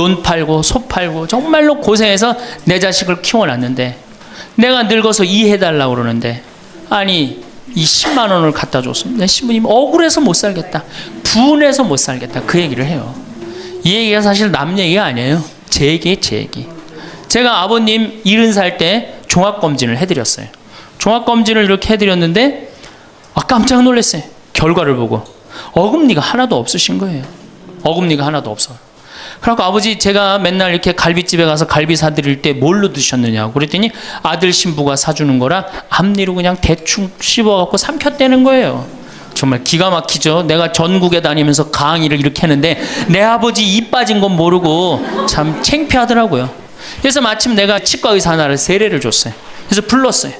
논 팔고 소 팔고 정말로 고생해서 내 자식을 키워놨는데 내가 늙어서 이해해달라고 그러는데 아니 이 10만 원을 갖다 줬습니다. 신부님 억울해서 못 살겠다. 분해서 못 살겠다. 그 얘기를 해요. 이 얘기가 사실 남 얘기가 아니에요. 제 얘기예요, 제 얘기. 제가 아버님 일흔 살때 종합검진을 해드렸어요. 종합검진을 이렇게 해드렸는데 아 깜짝 놀랐어요. 결과를 보고 어금니가 하나도 없으신 거예요. 어금니가 하나도 없어. 그래갖고 아버지 제가 맨날 이렇게 갈비집에 가서 갈비 사드릴 때 뭘로 드셨느냐고 그랬더니 아들 신부가 사주는 거라 앞니로 그냥 대충 씹어갖고 삼켰다는 거예요. 정말 기가 막히죠. 내가 전국에 다니면서 강의를 이렇게 했는데 내 아버지 입 빠진 건 모르고 참 창피하더라고요. 그래서 마침 내가 치과 의사 하나를 세례를 줬어요. 그래서 불렀어요.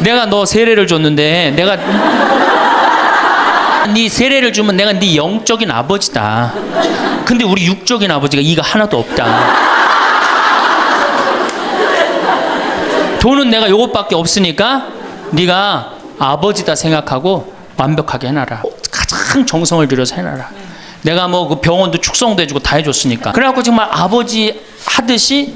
내가 너 세례를 줬는데 내가 네 세례를 주면 내가 네 영적인 아버지다. 근데 우리 육적인 아버지가 이가 하나도 없다. 돈은 내가 요것밖에 없으니까 네가 아버지다 생각하고 완벽하게 해놔라. 가장 정성을 들여서 해놔라. 내가 뭐 그 병원도 축성도 해주고 다 해줬으니까. 그래갖고 정말 아버지 하듯이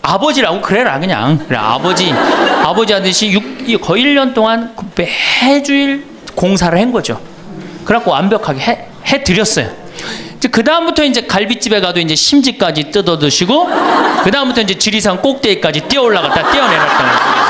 아버지라고 그래라 그냥 그래 아버지 아버지 하듯이 육, 이 거의 1년 동안 그 매주일 공사를 한 거죠. 그래갖고 완벽하게 해, 해 드렸어요. 그 다음부터 이제 갈비집에 가도 이제 심지까지 뜯어 드시고 그 다음부터 이제 지리산 꼭대기까지 뛰어 올라갔다 뛰어내렸다.